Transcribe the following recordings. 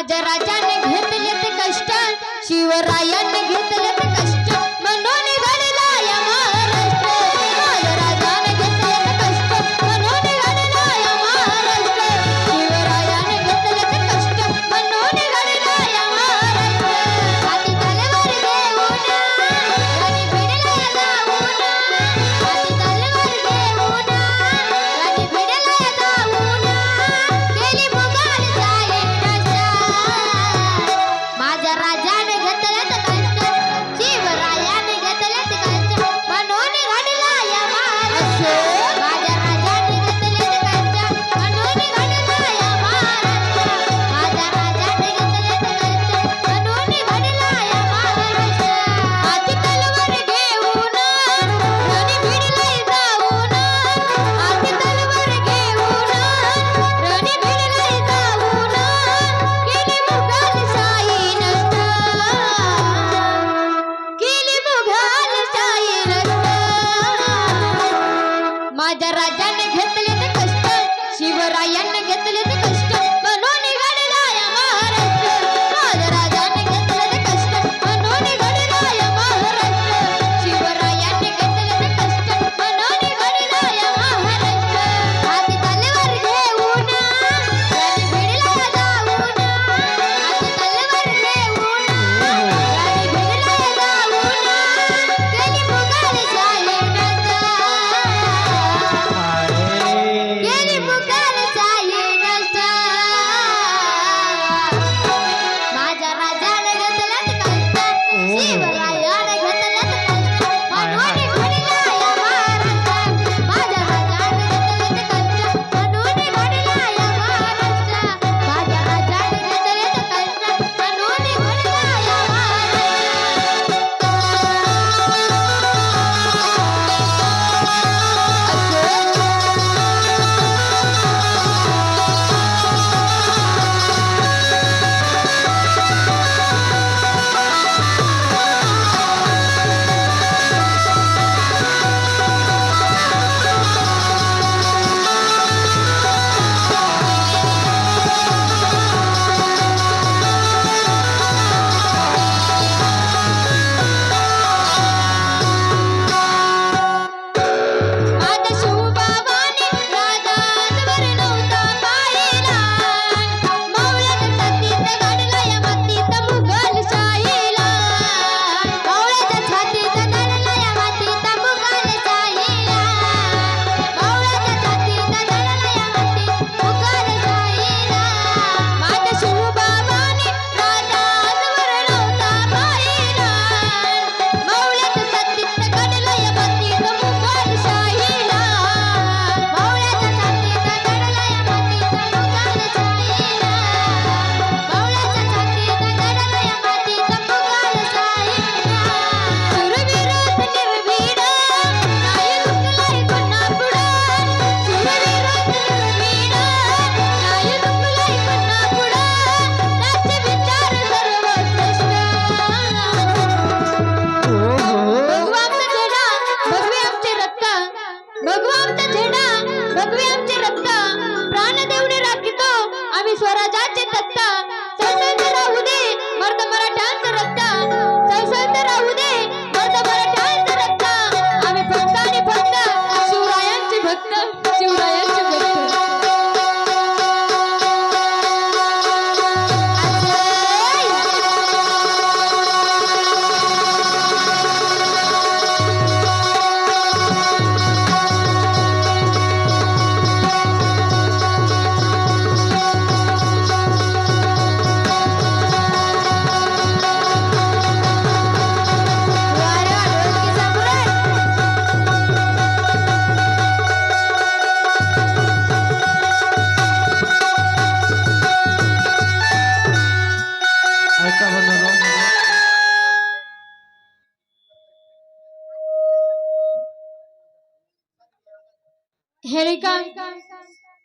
माझ्या राजाने ते कष्ट शिवरायाने घेतले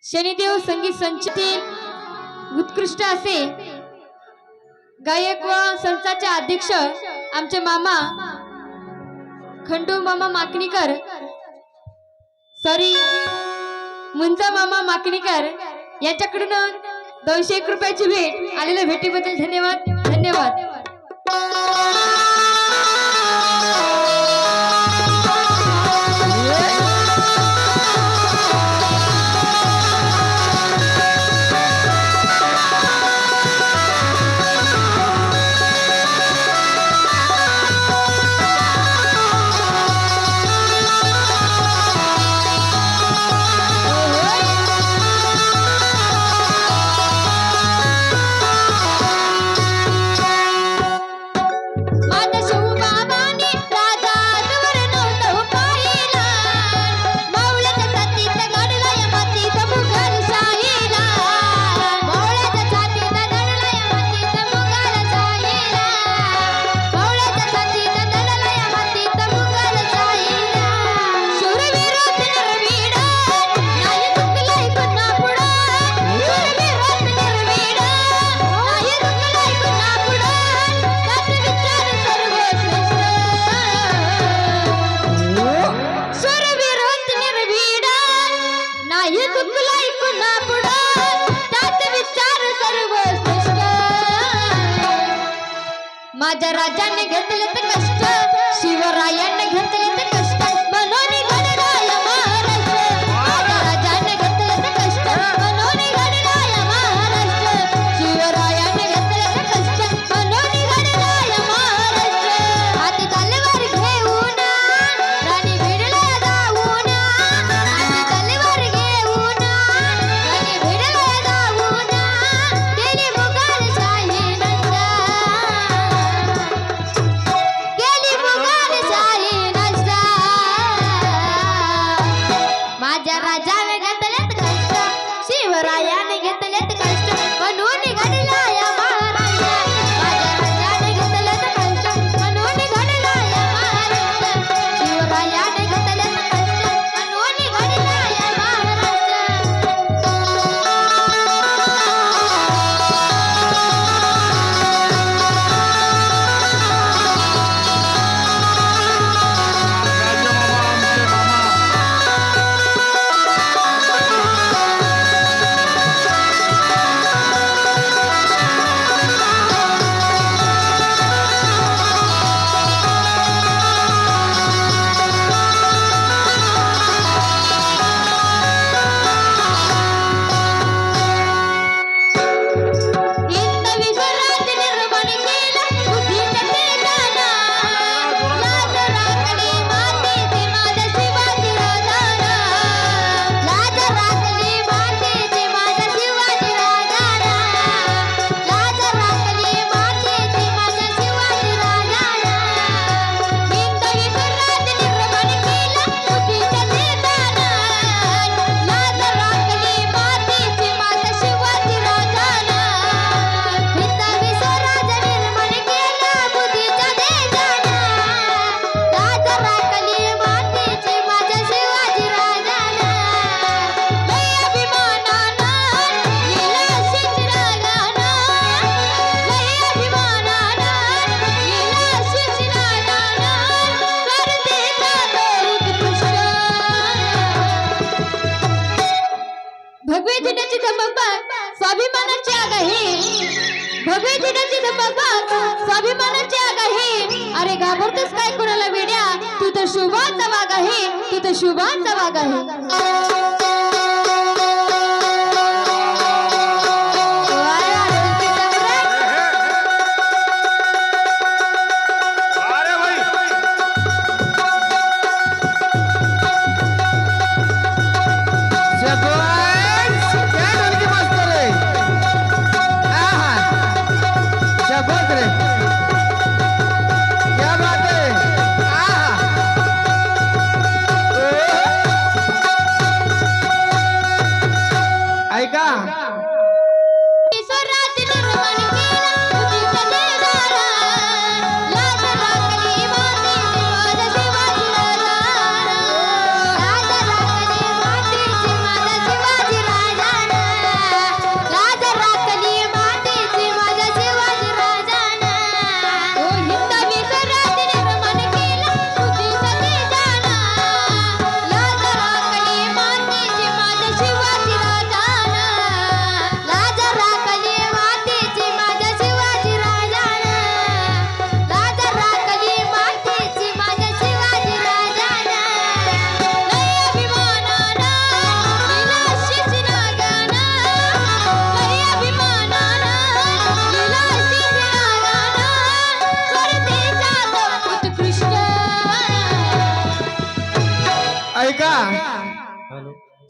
शनिदेव संगीत संचतील उत्कृष्ट असे गायक व संस्थाचे अध्यक्ष आमचे मामा खंडू मामा माकणीकर सॉरी मुंजा मामा माकणीकर यांच्याकडून दोनशे एक रुपयाची भेट आलेल्या भेटीबद्दल धन्यवाद धन्यवाद. ಜನ ರಾಜ ರಾಜವೇ आवडतच काय कुणाला वेड्या? तू तर शुभांचा वाघ आहे. तू तर शुभांचा वाघ आहे.